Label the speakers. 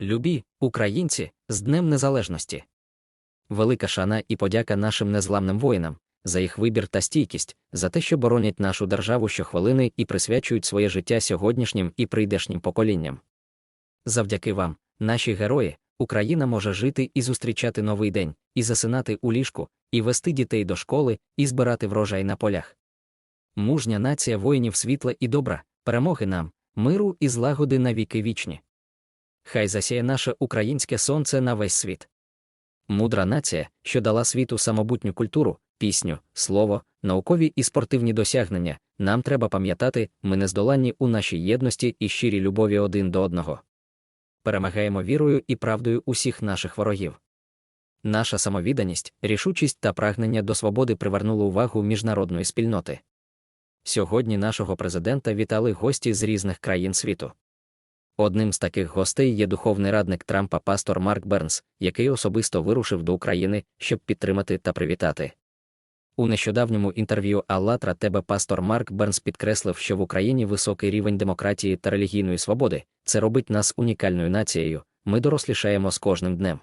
Speaker 1: Любі, українці, з Днем Незалежності. Велика шана і подяка нашим незламним воїнам за їх вибір та стійкість, за те, що боронять нашу державу щохвилини і присвячують своє життя сьогоднішнім і прийдешнім поколінням. Завдяки вам, наші герої, Україна може жити і зустрічати новий день, і засинати у ліжку, і вести дітей до школи, і збирати врожай на полях. Мужня нація воїнів світла і добра, перемоги нам, миру і злагоди на віки вічні. Хай засіє наше українське сонце на весь світ. Мудра нація, що дала світу самобутню культуру, пісню, слово, наукові і спортивні досягнення, нам треба пам'ятати, ми нездоланні у нашій єдності і щирій любові один до одного. Перемагаємо вірою і правдою усіх наших ворогів. Наша самовідданість, рішучість та прагнення до свободи привернули увагу міжнародної спільноти. Сьогодні нашого президента вітали гості з різних країн світу. Одним з таких гостей є духовний радник Трампа пастор Марк Бернс, який особисто вирушив до України, щоб підтримати та привітати. У нещодавньому інтерв'ю «АЛЛАТРА тебе пастор Марк Бернс підкреслив, що в Україні високий рівень демократії та релігійної свободи це робить нас унікальною нацією. Ми дорослішаємо з кожним днем.